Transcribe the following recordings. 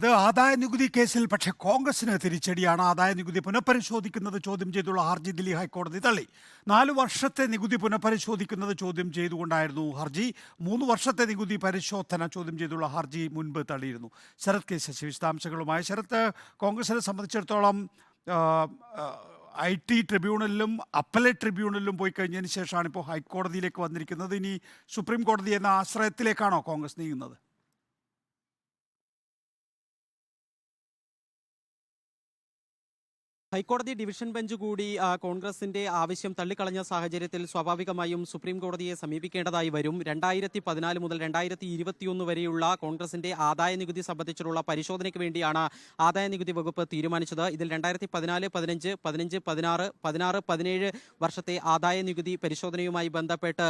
ഇത് ആദായ നികുതി കേസിൽ പക്ഷേ കോൺഗ്രസിന് തിരിച്ചടിയാണ്. ആദായ നികുതി പുനഃപരിശോധിക്കുന്നത് ചോദ്യം ചെയ്തുള്ള ഹർജി ദില്ലി ഹൈക്കോടതി തള്ളി. നാല് വർഷത്തെ നികുതി പുനഃപരിശോധിക്കുന്നത് ചോദ്യം ചെയ്തുകൊണ്ടായിരുന്നു ഹർജി. മൂന്ന് വർഷത്തെ നികുതി പരിശോധന ചോദ്യം ചെയ്തുള്ള ഹർജി മുൻപ് തള്ളിയിരുന്നു. ശരത് കെ ശശി വിശദാംശങ്ങളുമായി. ശരത് കോൺഗ്രസിനെ സംബന്ധിച്ചിടത്തോളം ഐ ടി ട്രിബ്യൂണലിലും അപ്പലേറ്റ് ട്രിബ്യൂണലിലും പോയി കഴിഞ്ഞതിന് ശേഷമാണ് ഇപ്പോൾ ഹൈക്കോടതിയിലേക്ക് വന്നിരിക്കുന്നത്. ഇനി സുപ്രീം കോടതി എന്ന ആശ്രയത്തിലേക്കാണോ കോൺഗ്രസ് നീങ്ങുന്നത്? ഹൈക്കോടതി ഡിവിഷൻ ബെഞ്ച് കൂടി കോൺഗ്രസിന്റെ ആവശ്യം തള്ളിക്കളഞ്ഞ സാഹചര്യത്തിൽ സ്വാഭാവികമായും സുപ്രീം കോടതിയെ സമീപിക്കേണ്ടതായി വരും. രണ്ടായിരത്തി പതിനാല് മുതൽ രണ്ടായിരത്തി ഇരുപത്തിയൊന്ന് വരെയുള്ള കോൺഗ്രസിന്റെ ആദായ നികുതി സംബന്ധിച്ചിട്ടുള്ള പരിശോധനയ്ക്ക് വേണ്ടിയാണ് ആദായ നികുതി വകുപ്പ് തീരുമാനിച്ചത്. ഇതിൽ രണ്ടായിരത്തി പതിനാല് പതിനഞ്ച് പതിനഞ്ച് പതിനാറ് പതിനാറ് പതിനേഴ് വർഷത്തെ ആദായ നികുതി പരിശോധനയുമായി ബന്ധപ്പെട്ട്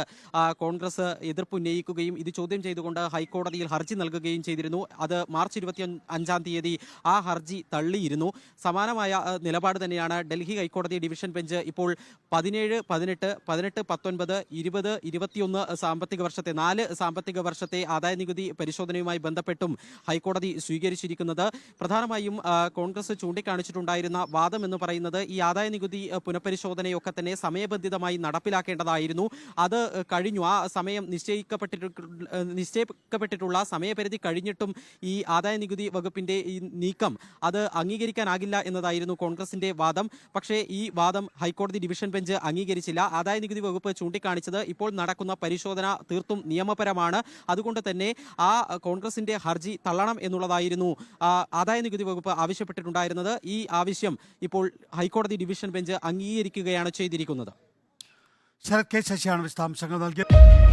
കോൺഗ്രസ് എതിർപ്പ് ഉന്നയിക്കുകയും ഇത് ചോദ്യം ചെയ്തുകൊണ്ട് ഹൈക്കോടതിയിൽ ഹർജി നൽകുകയും ചെയ്തിരുന്നു. അത് മാർച്ച് ഇരുപത്തി അഞ്ചാം തീയതി ആ ഹർജി തള്ളിയിരുന്നു. സമാനമായ ആ, നിലപാട് തന്നെയാണ്. ഡൽഹി ഹൈക്കോടതി ഡിവിഷൻ ബെഞ്ച് ഇപ്പോൾ പതിനേഴ് പതിനെട്ട് പതിനെട്ട് പത്തൊൻപത് ഇരുപത് ഇരുപത്തിയൊന്ന് സാമ്പത്തിക വർഷത്തെ നാല് സാമ്പത്തിക വർഷത്തെ ആദായ നികുതി പരിശോധനയുമായി ബന്ധപ്പെട്ടും ഹൈക്കോടതി സ്വീകരിച്ചിരിക്കുന്നത്. പ്രധാനമായും കോൺഗ്രസ് ചൂണ്ടിക്കാണിച്ചിട്ടുണ്ടായിരുന്ന വാദം എന്ന് പറയുന്നത് ഈ ആദായ നികുതി പുനഃപരിശോധനയൊക്കെ തന്നെ സമയബന്ധിതമായി നടപ്പിലാക്കേണ്ടതായിരുന്നു. അത് കഴിഞ്ഞു. ആ സമയം നിശ്ചയിക്കപ്പെട്ടിട്ട് നിശ്ചയിക്കപ്പെട്ടിട്ടുള്ള സമയപരിധി കഴിഞ്ഞിട്ടും ഈ ആദായ നികുതി വകുപ്പിന്റെ ഈ നീക്കം അത് അംഗീകരിക്കാനാകില്ല എന്നതായിരുന്നു കോൺഗ്രസിന്റെ വാദം. പക്ഷേ ഈ വാദം ഹൈക്കോടതി ഡിവിഷൻ ബെഞ്ച് അംഗീകരിച്ചില്ല. ആദായ നികുതി വകുപ്പ് ചൂണ്ടിക്കാണിച്ചത് ഇപ്പോൾ നടക്കുന്ന പരിശോധന തീർത്തും നിയമപരമാണ്. അതുകൊണ്ട് തന്നെ ആ കോൺഗ്രസിന്റെ ഹർജി തള്ളണം എന്നുള്ളതായിരുന്നു ആദായ നികുതി വകുപ്പ് ആവശ്യപ്പെട്ടിട്ടുണ്ടായിരുന്നത്. ഈ ആവശ്യം ഇപ്പോൾ ഹൈക്കോടതി ഡിവിഷൻ ബെഞ്ച് അംഗീകരിക്കുകയാണ് ചെയ്തിരിക്കുന്നത്. ശരത് കെ ശശിയാണ് വിശദാംശങ്ങൾ നൽകിയത്.